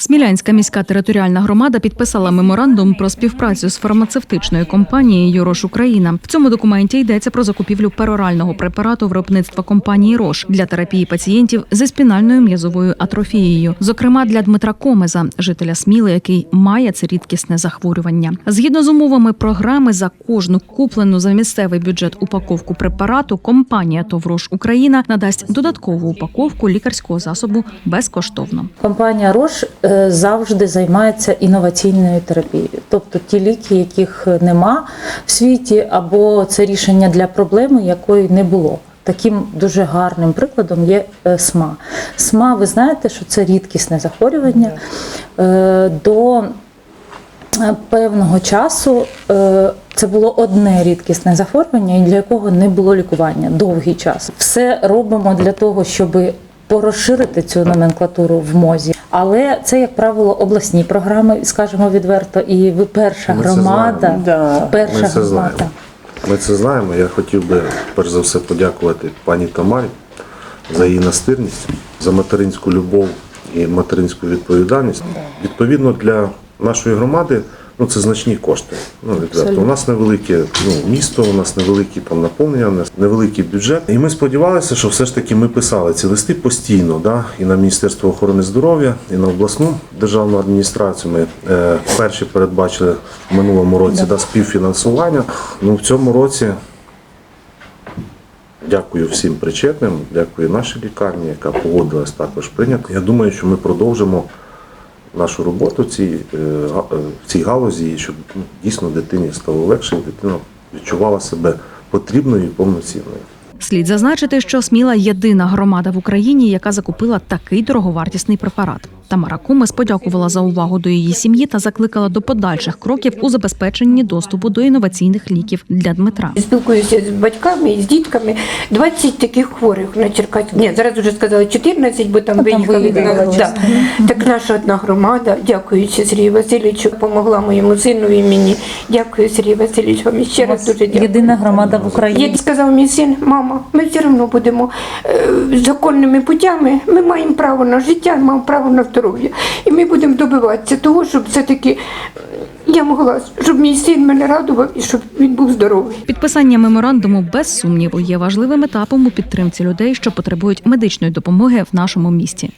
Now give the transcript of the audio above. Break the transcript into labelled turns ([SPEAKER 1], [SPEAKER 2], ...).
[SPEAKER 1] Смілянська міська територіальна громада підписала меморандум про співпрацю з фармацевтичною компанією Рош Україна. В цьому документі йдеться про закупівлю перорального препарату виробництва компанії Рош для терапії пацієнтів зі спінальною м'язовою атрофією, зокрема для Дмитра Комеза, жителя Сміли, який має це рідкісне захворювання. Згідно з умовами програми, за кожну куплену за місцевий бюджет упаковку препарату компанія ТОВ «Рош Україна надасть додаткову упаковку лікарського засобу безкоштовно.
[SPEAKER 2] Компанія Рош завжди займається інноваційною терапією, тобто ті ліки, яких нема в світі, або це рішення для проблеми, якої не було. Таким дуже гарним прикладом є е, СМА. СМА, ви знаєте, що це рідкісне захворювання. Е, До е, певного часу е, це було одне рідкісне захворювання, для якого не було лікування довгий час. Все робимо для того, щоб порозширити цю номенклатуру в мозі. Але це, як правило, обласні програми, скажімо відверто, і ви перша
[SPEAKER 3] Ми це
[SPEAKER 2] громада.
[SPEAKER 3] знаємо.
[SPEAKER 4] Да.
[SPEAKER 2] Перша
[SPEAKER 3] Ми це
[SPEAKER 2] громада.
[SPEAKER 3] знаємо. Ми це знаємо. Я хотів би перш за все подякувати пані Тамарі за її настирність, за материнську любов і материнську відповідальність. Відповідно для нашої громади. Ну, це значні кошти. Ну, відверто. У нас невелике ну, місто, у нас невеликі там наповнення, у нас невеликий бюджет. І ми сподівалися, що все ж таки ми писали ці листи постійно, да? і на Міністерство охорони здоров'я, і на обласну державну адміністрацію. Ми е, перші передбачили в минулому році да. співфінансування. Ну, в цьому році Дякую всім причетним, дякую нашій лікарні, яка погодилась також прийняти. Я думаю, що ми продовжимо нашу роботу в цій, е, е, в цій галузі, щоб ну, дійсно дитині стало легше, і дитина відчувала себе потрібною і повноцінною.
[SPEAKER 1] Слід зазначити, що Сміла єдина громада в Україні, яка закупила такий дороговартісний препарат. Тамара Кумес подякувала за увагу до її сім'ї та закликала до подальших кроків у забезпеченні доступу до інноваційних ліків для Дмитра.
[SPEAKER 4] Спілкуюся з батьками і з дітками. 20 таких хворих на Черкаську. Ні, зараз вже сказали 14, бо там
[SPEAKER 2] там
[SPEAKER 4] виїхали.
[SPEAKER 2] виїхали,
[SPEAKER 4] Да. Так наша одна громада, дякуючи Сергію Васильовичу, допомогла моєму синові і мені. Дякую, Сергій Васильович, вам ще раз дуже дякую.
[SPEAKER 2] Єдина громада в Україні.
[SPEAKER 4] Як сказав мій син, мама, ми все одно будемо е, законними путями. Ми маємо право на життя, маємо право на здоров'я. І ми будемо добиватися того, щоб все-таки е, я могла, щоб мій син мене радував і щоб він був здоровий.
[SPEAKER 1] Підписання меморандуму без сумніву є важливим етапом у підтримці людей, що потребують медичної допомоги в нашому місті.